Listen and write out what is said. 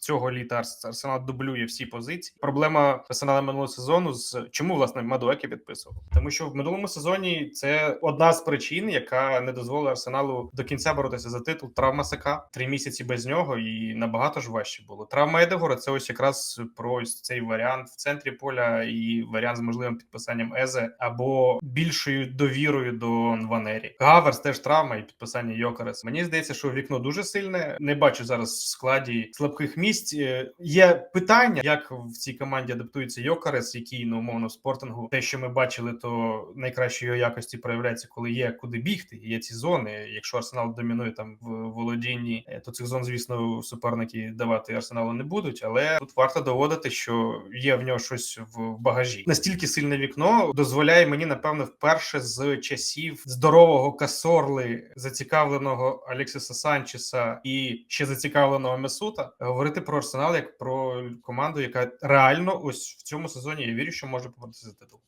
цього літа Арс- Арсенал дублює всі позиції. Проблема Арсенала минулого сезону з чому власне Мадуеки підписував, тому що в минулому сезоні це одна з причин, яка не дозволила Арсеналу до кінця боротися за титул. Травма Сака три місяці без нього, і набагато ж важче було. Травма Едегора це ось якраз про ось цей варіант в центрі поля і варіант з можливим підписанням Езе або більшою довірою до Нванері. Гаверс теж травма і підписання Йокерес. Мені здається, що вікно дуже сильне. Не бачу зараз в складі слабких місць. Е, Є питання, як в цій команді адаптується Йокерес, який ну умовно в спортингу. Те, що ми бачили, то найкраще його якості проявляється, коли є куди бігти. Є ці зони. Якщо Арсенал домінує там в володінні, е, то цих зон, звісно, суперники давати арсеналу не будуть. Але тут варто доводити, що є в нього щось в багажі. Настільки сильне вікно дозволяє мені, напевно, вперше з часів здорового касорли, зацікавленого Алексіса Санчеса і ще зацікавленого Месута, говорити про арсенал як про команду, яка реально ось в цьому сезоні я вірю, що може поборотися за титул.